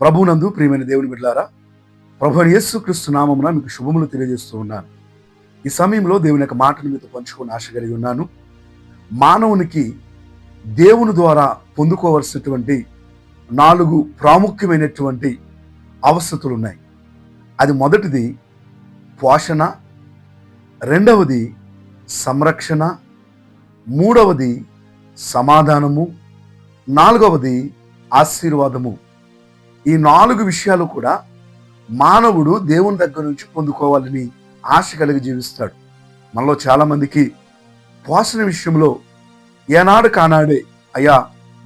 ప్రభునందు ప్రియమైన దేవుని బిడ్డారా ప్రభు యేసుక్రీస్తు నామమున మీకు శుభములు తెలియజేస్తూ ఉన్నాను. ఈ సమయంలో దేవుని యొక్క మాటను మీతో పంచుకొని ఆశ కలిగి ఉన్నాను. మానవునికి దేవుని ద్వారా పొందుకోవలసినటువంటి నాలుగు ప్రాముఖ్యమైనటువంటి అవసరతలు ఉన్నాయి అది మొదటిది పోషణ రెండవది సంరక్షణ మూడవది సమాధానము నాలుగవది ఆశీర్వాదము. ఈ నాలుగు విషయాలు కూడా మానవుడు దేవుని దగ్గర నుంచి పొందుకోవాలని ఆశ కలిగి జీవిస్తాడు. మనలో చాలామందికి పోషణ విషయంలో ఏనాడు కానాడే అయ్యా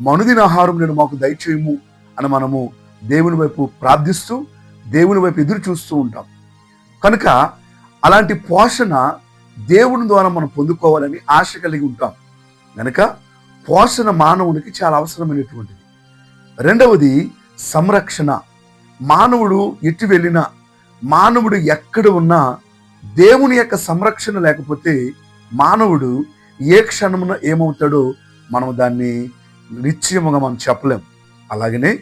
మనుదిన ఆహారం నేను మాకు దయచేయము అని మనము దేవుని వైపు ప్రార్థిస్తూ దేవుని వైపు ఎదురు చూస్తూ ఉంటాం. కనుక అలాంటి పోషణ దేవుని ద్వారా మనం పొందుకోవాలని ఆశ కలిగి ఉంటాం. కనుక పోషణ మానవునికి చాలా అవసరమైనటువంటిది. రెండవది సంరక్షణ. మానవుడు ఎటు వెళ్ళినా మానవుడు ఎక్కడ ఉన్నా దేవుని యొక్క సంరక్షణ లేకపోతే మానవుడు ఏ క్షణమున ఏమవుతాడో మనం దాన్ని నిశ్చయముగా మనం చెప్పలేం. అలాగనే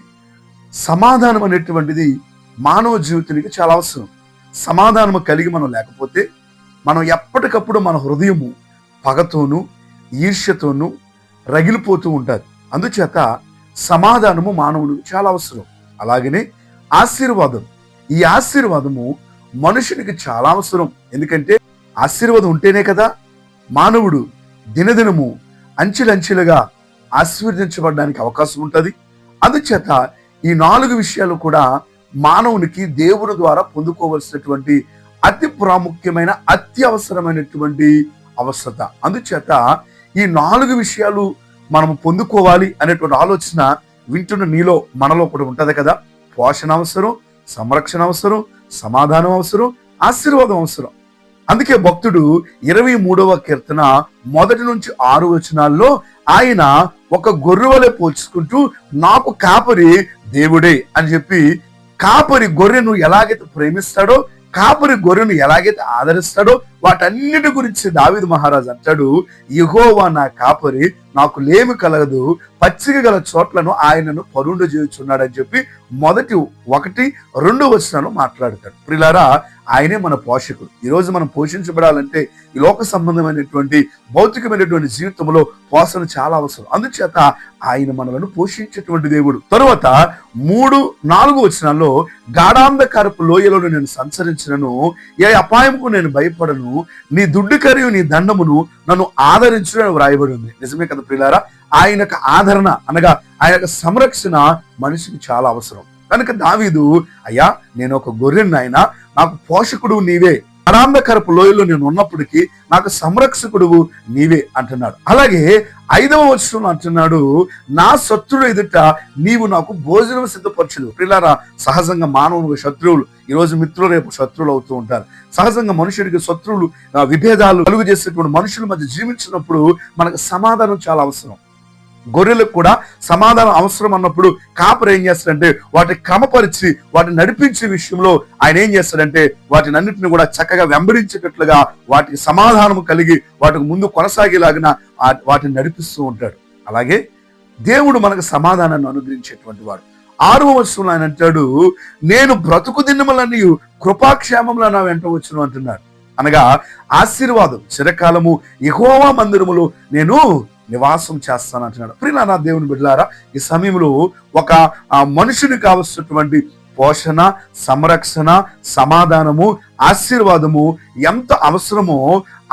సమాధానం అనేటువంటిది మానవ జీవితానికి చాలా అవసరం. సమాధానము కలిగి మనం లేకపోతే మనం ఎప్పటికప్పుడు మన హృదయము పగతోనూ ఈర్ష్యతోనూ రగిలిపోతూ ఉంటుంది. అందుచేత సమాధానము మానవునికి చాలా అవసరం. అలాగనే ఆశీర్వాదం. ఈ ఆశీర్వాదము మనుషునికి చాలా అవసరం. ఎందుకంటే ఆశీర్వాదం ఉంటేనే కదా మానవుడు దినదినము అంచెలంచెలుగా ఆశీర్వదించబడడానికి అవకాశం ఉంటుంది. అందుచేత ఈ నాలుగు విషయాలు కూడా మానవునికి దేవుని ద్వారా పొందుకోవలసినటువంటి అతి ప్రాముఖ్యమైన అత్యవసరమైనటువంటి అవసరత. అందుచేత ఈ నాలుగు విషయాలు మనం పొందుకోవాలి అనేటువంటి ఆలోచన వింటున్న నీలో మనలో కూడా ఉంటది కదా. పోషణ అవసరం సంరక్షణ అవసరం సమాధానం అవసరం ఆశీర్వాదం అవసరం. అందుకే భక్తుడు ఇరవై మూడవ కీర్తన మొదటి నుంచి ఆరు వచనాల్లో ఆయన ఒక గొర్రెవలే పోల్చుకుంటూ నాకు కాపరి దేవుడే అని చెప్పి కాపరి గొర్రెను ఎలాగైతే ప్రేమిస్తాడో కాపరి గొర్రెను ఎలాగైతే ఆదరిస్తాడో వాటన్నిటి గురించి దావిద్ మహారాజ్ అంటాడు యహోవా నా కాపరి నాకు లేమి కలగదు పచ్చిక గల చోట్లను ఆయనను పరుండు చేయుచున్నాడని చెప్పి మొదటి ఒకటి రెండు వచనాలు మాట్లాడతాడు. ప్రిలారా ఆయనే మన పోషకుడు. ఈరోజు మనం పోషించబడాలంటే ఈ లోక సంబంధమైనటువంటి భౌతికమైనటువంటి జీవితంలో పోషణ చాలా అవసరం. అందుచేత ఆయన మనలను పోషించేటువంటి దేవుడు. తరువాత మూడు నాలుగు వచనాల్లో గాఢాంధకారపు లోయలో నేను సంచరించినను ఏ అపాయంకు నేను భయపడను నీ దుడ్డు కరియు నీ దండమును నన్ను ఆదరించడం వ్రాయబడి ఉంది. నిజమే కదా పిల్లారా ఆయన యొక్క ఆదరణ అనగా ఆయన యొక్క సంరక్షణ మనిషికి చాలా అవసరం. కనుక దావీదు అయ్యా నేను ఒక గొర్రెని ఆయన నాకు పోషకుడు నీవే. అనాంధకరపు లోయలో నేను ఉన్నప్పటికీ నాకు సంరక్షకుడు నీవే అంటున్నాడు. అలాగే ఐదవ వచనం అంటున్నాడు నా శత్రుడు ఎదుట నీవు నాకు భోజనం సిద్ధపరచదు పిల్లారా సహజంగా మానవునికి శత్రువులు ఈరోజు మిత్రులు రేపు శత్రువులు అవుతూ ఉంటారు. సహజంగా మనుషుడికి శత్రువులు ఆ, విభేదాలు కలుగు చేసేటువంటి మనుషుల మధ్య జీవించినప్పుడు మనకు సమాధానం చాలా అవసరం. గొర్రెలకు కూడా సమాధానం అవసరం అన్నప్పుడు కాపర్ ఏం చేస్తాడంటే వాటిని క్రమపరిచి వాటిని నడిపించే విషయంలో ఆయన ఏం చేస్తాడంటే వాటిని అన్నిటిని కూడా చక్కగా వెంబడించేటట్లుగా వాటికి సమాధానం కలిగి వాటికి ముందు కొనసాగేలాగిన వాటిని నడిపిస్తూ ఉంటాడు. అలాగే దేవుడు మనకు సమాధానాన్ని అనుగ్రహించేటువంటి వాడు. ఆరు వచనంలో ఆయన అంటాడు నేను బ్రతుకు దినములని కృపాక్షేమంలో నా వెంట వచ్చును అంటున్నాడు. అనగా ఆశీర్వాదం చిరకాలము ఎహోవా మందిరములో నేను నివాసం చేస్తాను అంటున్నాడు. ప్రియుల నా దేవుని బిడ్డలారా ఈ సమయంలో ఒక ఆ, మనుషునికి కావలసినటువంటి పోషణ సంరక్షణ సమాధానము ఆశీర్వాదము ఎంత అవసరమో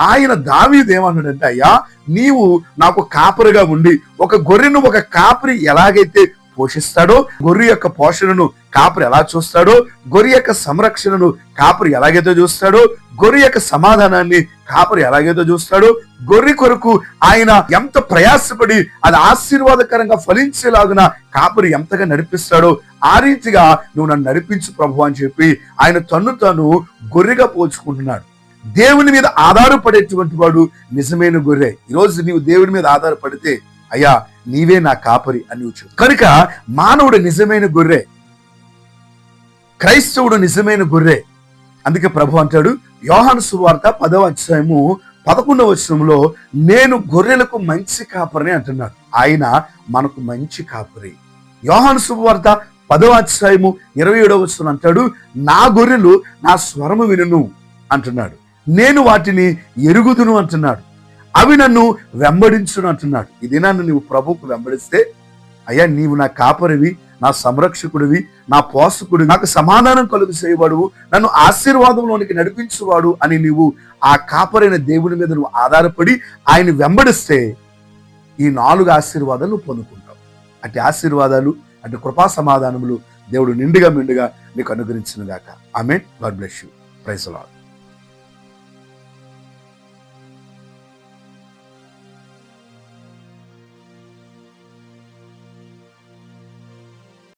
ఆయన దావీదేమన్నాడంటే అయ్యా నీవు నాకు కాపరిగా ఉండి ఒక గొర్రెను ఒక కాపరి ఎలాగైతే పోషిస్తాడో గొర్రె యొక్క పోషణను కాపరి ఎలా చూస్తాడో గొర్రె యొక్క సంరక్షణను కాపరి ఎలాగైతే చూస్తాడో గొర్రె యొక్క సమాధానాన్ని కాపరి ఎలాగైతే చూస్తాడో గొర్రె కొరకు ఆయన ఎంత ప్రయాసపడి అది ఆశీర్వాదకరంగా ఫలించేలాగున కాపరి ఎంతగా నడిపిస్తాడో ఆ రీతిగా నువ్వు నన్ను నడిపించు ప్రభు అని చెప్పి ఆయన తన్ను తాను గొర్రెగా పోల్చుకుంటున్నాడు. దేవుని మీద ఆధారపడేటువంటి వాడు నిజమైన గొర్రె. ఈరోజు నీవు దేవుని మీద ఆధారపడితే అయ్యా నీవే నా కాపరి అని చెప్పు. కనుక మానవుడు నిజమైన గొర్రె. క్రైస్తవుడు నిజమైన గొర్రె. అందుకే ప్రభు అంటాడు యోహాను సువార్త పదవ అధ్యాయము పదకొండవ వచనంలో నేను గొర్రెలకు మంచి కాపరిని అంటున్నాడు. ఆయన మనకు మంచి కాపరి. యోహాను సువార్త పదవ అధ్యాయము ఇరవై ఏడవ వచనం అంటాడు నా గొర్రెలు నా స్వరము వినును అంటున్నాడు. నేను వాటిని ఎరుగుదును అంటున్నాడు. అవి నన్ను వెంబడించును అంటున్నాడు. ఇది నన్ను నీవు ప్రభువుకు వెంబడిస్తే అయ్యా నీవు నా కాపరివి నా సంరక్షకుడివి నా పోషకుడు నాకు సమాధానం కలుగు చేయవాడు నన్ను ఆశీర్వాదంలోనికి నడిపించువాడు అని నీవు ఆ కాపరైన దేవుని మీద నువ్వు ఆధారపడి ఆయన వెంబడిస్తే ఈ నాలుగు ఆశీర్వాదాలు నువ్వు పొందుకుంటావు. అటు ఆశీర్వాదాలు అటు కృపా సమాధానములు దేవుడు నిండుగా మిండుగా నీకు అనుగ్రహించినగాక. ఆమె God bless you. Praise Lord